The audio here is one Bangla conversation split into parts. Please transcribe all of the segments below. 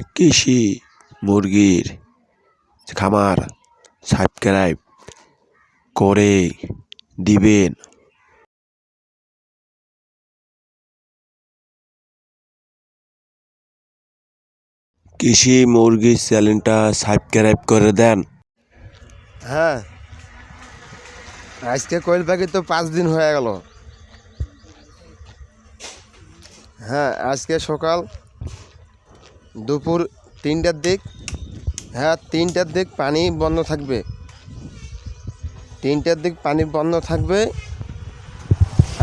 কৃষি, মুরগির খামার সাবস্ক্রাইব করে দিবেন। কৃষি মুরগির চ্যানেলটা সাবস্ক্রাইব করে দেন। হ্যাঁ। আজকে কোয়েল পাখি তো পাঁচ দিন হয়ে গেল। হ্যাঁ আজকে সকাল দুপুর তিনটার দিক হ্যাঁ তিনটার দিক পানি বন্ধ থাকবে। তিনটার দিক পানি বন্ধ থাকবে।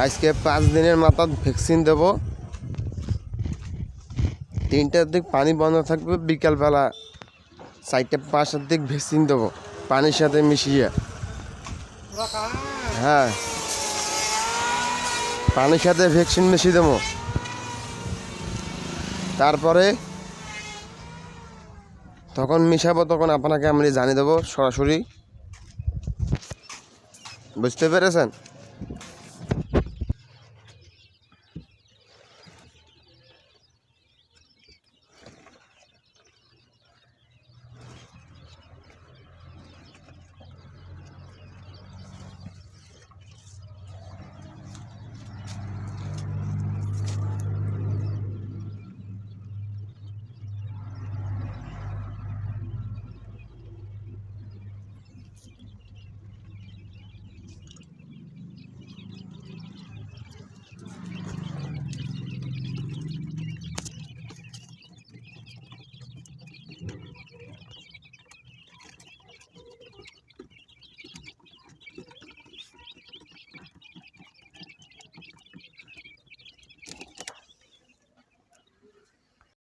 আজকে পাঁচ দিনের মাথা ভ্যাকসিন দেব। তিনটার দিক পানি বন্ধ থাকবে, বিকালবেলা চারটে পাঁচটার দিক ভ্যাকসিন দেবো, পানির সাথে মিশিয়ে। হ্যাঁ পানির সাথে ভ্যাকসিন মিশিয়ে দেবো। তারপরে তখন মিশাবো তখন আপনাকে আমি জানিয়ে দেবো সরাসরি। বুঝতে পেরেছেন?